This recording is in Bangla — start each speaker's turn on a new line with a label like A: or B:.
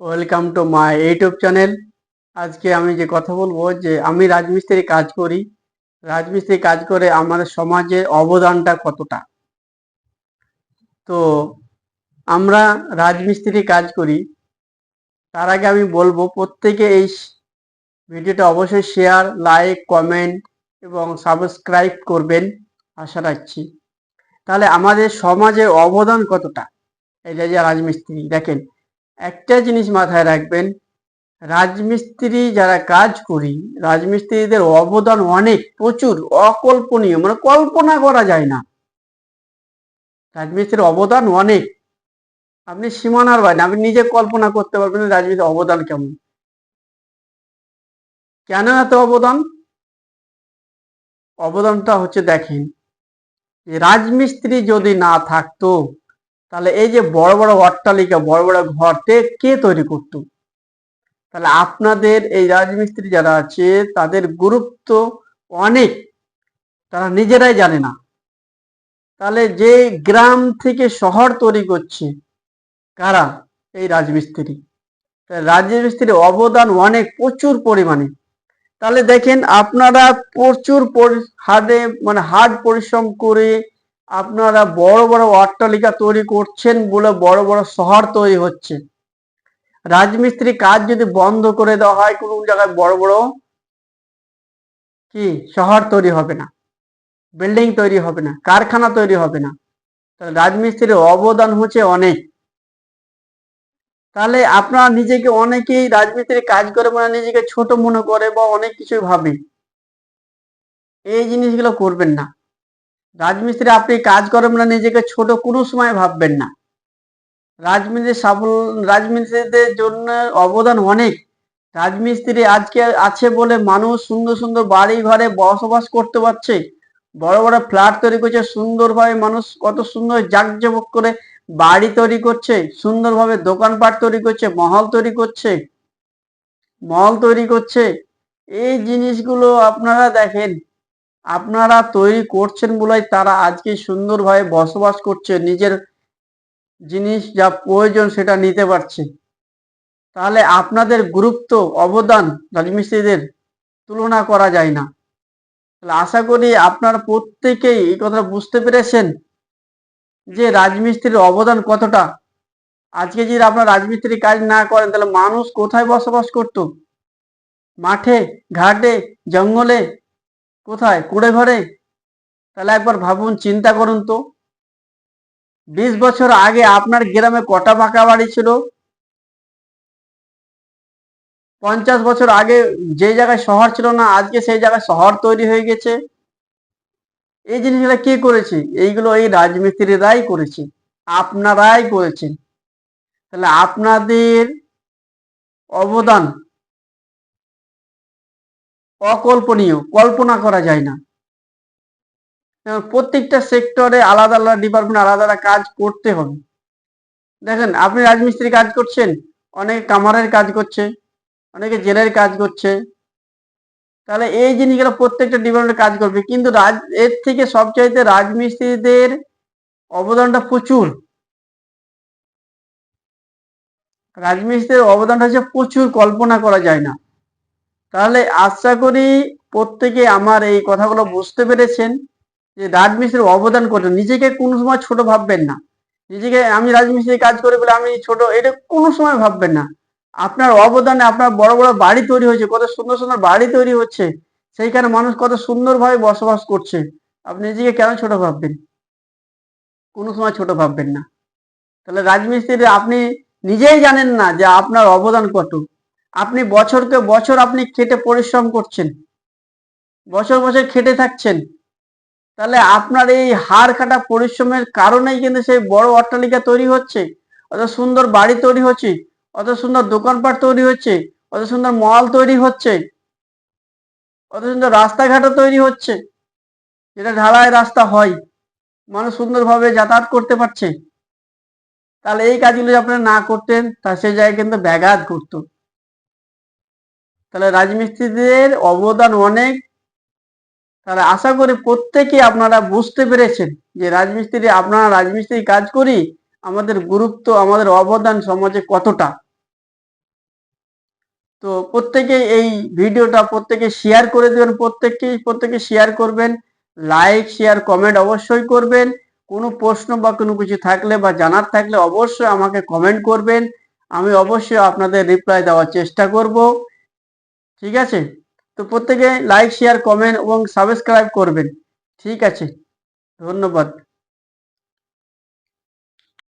A: Welcome to my YouTube channel আজকে আমি যে কথা বলব যে আমি রাজমিস্ত্রি কাজ করি। রাজমিস্ত্রি কাজ করে আমাদের সমাজে অবদানটা কতটা? তো আমরা রাজমিস্ত্রি কাজ করি। তার আগে আমি বলব, প্রত্যেকে এই ভিডিওটা অবশ্যই শেয়ার লাইক কমেন্ট এবং সাবস্ক্রাইব করবেন আশা রাখছি। তাহলে আমাদের সমাজে অবদান কতটা? এটা যে রাজমিস্ত্রি, দেখেন। একটা জিনিস মাথায় রাখবেন, রাজমিস্ত্রি যারা কাজ করি, রাজমিস্ত্রিদের অবদান অনেক, প্রচুর, অকল্পনীয় মানে কল্পনা করা যায় না। রাজমিস্ত্রির অবদান অনেক। আপনি সীমানার বাইরে, আপনি নিজে কল্পনা করতে পারবেন রাজমিস্ত্রির অবদান কেমন। কেন এত অবদান? অবদানটা হচ্ছে দেখেন রাজমিস্ত্রি যদি না থাকতো তাহলে এই যে বড় বড় অট্টালিকা, বড় বড় ঘর কে তৈরি করতো? তাহলে আপনাদের এই রাজমিস্ত্রি যারা আছে, তাদের গুরুত্ব অনেক। তারা নিজেরাই জানে না। তাহলে যে গ্রাম থেকে শহর তৈরি করছে, কারা এই রাজমিস্ত্রি? রাজমিস্ত্রির অবদান অনেক, প্রচুর পরিমাণে। তাহলে দেখেন, আপনারা প্রচুর হার্ডে মানে হার্ড পরিশ্রম করে আপনারা বড় বড় অট্টালিকা তৈরি করছেন বলে বড় বড় শহর তৈরি হচ্ছে। রাজমিস্ত্রি কাজ যদি বন্ধ করে দেওয়া হয়, কোনো জায়গায় বড় বড় কি শহর তৈরি হবে না, বিল্ডিং তৈরি হবে না, কারখানা তৈরি হবে না। তাহলে রাজমিস্ত্রির অবদান হচ্ছে অনেক। তাহলে আপনারা নিজেকে অনেকেই রাজমিস্ত্রি কাজ করে মানে নিজেকে ছোট মনে করে বা অনেক কিছুই ভাবে এই জিনিসগুলো করবেন না। রাজমিস্ত্রি, আপনি কাজ করেন না, নিজেকে ছোট কোনো সময় ভাববেন না। রাজমিস্ত্রি সাফল, রাজমিস্ত্রিদের জন্য অবদান অনেক। রাজমিস্ত্রি আজকে আছে বলে মানুষ সুন্দর সুন্দর বাড়ি ঘরে বসবাস করতে পারছে। বড় বড় ফ্ল্যাট তৈরি করছে, সুন্দরভাবে মানুষ কত সুন্দর জাঁকজমক করে বাড়ি তৈরি করছে, সুন্দরভাবে দোকানপাট তৈরি করছে, মহল তৈরি করছে মহল তৈরি করছে। এই জিনিসগুলো আপনারা দেখেন। আপনারা তৈরি করছেন বলে তারা আজকে সুন্দরভাবে বসবাস করছে, নিজের জিনিস যা প্রয়োজন সেটা নিতে পারছে। তাহলে আপনাদের গুরুত্ব অবদান রাজমিস্ত্রিদের তুলনা করা যায় না। তাহলে আশা করি আপনারা প্রত্যেকেই এই কথা বুঝতে পেরেছেন যে রাজমিস্ত্রির অবদান কতটা। আজকে যদি আপনার রাজমিস্ত্রি কাজ না করেন, তাহলে মানুষ কোথায় বসবাস করত? মাঠে, ঘাটে, জঙ্গলে কোথায়? কুড়ে ঘরে? তাহলে একবার ভাবুন, চিন্তা করুন তো। বিশ বছর আগে আপনার গ্রামে কটা পাকা বাড়ি ছিল? পঞ্চাশ বছর আগে যে জায়গায় শহর ছিল না, আজকে সেই জায়গায় শহর তৈরি হয়ে গেছে। এই জিনিসগুলো কে করেছে? এইগুলো এই রাজমিস্ত্রিরাই করেছে। আপনারাই করেছেন। তাহলে আপনাদের অবদান অকল্পনীয়, কল্পনা করা যায় না। প্রত্যেকটা সেক্টরে আলাদা আলাদা ডিপার্টমেন্ট আলাদা আলাদা কাজ করতে হবে। দেখেন, আপনি রাজমিস্ত্রি কাজ করছেন, অনেকে কামারের কাজ করছে, অনেকে জেলের কাজ করছে। তাহলে এই জিনিসগুলো প্রত্যেকটা ডিপার্টমেন্টে কাজ করবে। কিন্তু রাজ, এর থেকে সবচাইতে রাজমিস্ত্রিদের অবদানটা প্রচুর। রাজমিস্ত্রির অবদানটা হচ্ছে প্রচুর, কল্পনা করা যায় না। তাহলে আশা করি প্রত্যেকে আমার এই কথাগুলো বুঝতে পেরেছেন যে রাজমিস্ত্রির অবদান করছেন নিজেকে কোনো সময় ছোট ভাববেন না। নিজেকে আমি রাজমিস্ত্রি কাজ করে বলে আমি ছোট, এটা কোনো সময় ভাববেন না। আপনার অবদানে আপনার বড় বড় বাড়ি তৈরি হয়েছে, কত সুন্দর সুন্দর বাড়ি তৈরি হচ্ছে, সেইখানে মানুষ কত সুন্দরভাবে বসবাস করছে। আপনি নিজেকে কেন ছোট ভাববেন? কোনো সময় ছোট ভাববেন না। তাহলে রাজমিস্ত্রি আপনি নিজেই জানেন না যে আপনার অবদান কত। আপনি বছরকে বছর আপনি খেটে পরিশ্রম করছেন। বছর বছর খেটে থাকছেন। তাহলে আপনার এই হাড় কাটা পরিশ্রমের কারণেই কিন্তু সেই বড় অট্টালিকা তৈরি হচ্ছে, অত সুন্দর বাড়ি তৈরি হচ্ছে, অত সুন্দর দোকানপাট তৈরি হচ্ছে, অত সুন্দর মল তৈরি হচ্ছে, অত সুন্দর রাস্তাঘাটও তৈরি হচ্ছে, যেটা ঢালাই রাস্তা হয়, মানুষ সুন্দরভাবে যাতায়াত করতে পারছে। তাহলে এই কাজগুলো যদি আপনারা না করতেন, তা সেই জায়গায় কিন্তু ব্যাঘাত করতো তাহলে রাজমিস্ত্রিদের অবদান অনেক। তাহলে আশা করি প্রত্যেকে আপনারা বুঝতে পেরেছেন যে রাজমিস্ত্রি, আপনারা রাজমিস্ত্রি কাজ করি, আমাদের গুরুত্ব, আমাদের অবদান সমাজে কতটা। তো প্রত্যেকে এই ভিডিওটা প্রত্যেকে শেয়ার করে দেবেন প্রত্যেককে প্রত্যেকে শেয়ার করবেন। লাইক শেয়ার কমেন্ট অবশ্যই করবেন। কোনো প্রশ্ন বা কোনো কিছু থাকলে বা জানার থাকলে অবশ্যই আমাকে কমেন্ট করবেন। আমি অবশ্যই আপনাদের রিপ্লাই দেওয়ার চেষ্টা করব। ঠিক আছে? তো প্রত্যেকে লাইক শেয়ার কমেন্ট এবং সাবস্ক্রাইব করবেন। ঠিক আছে? ধন্যবাদ।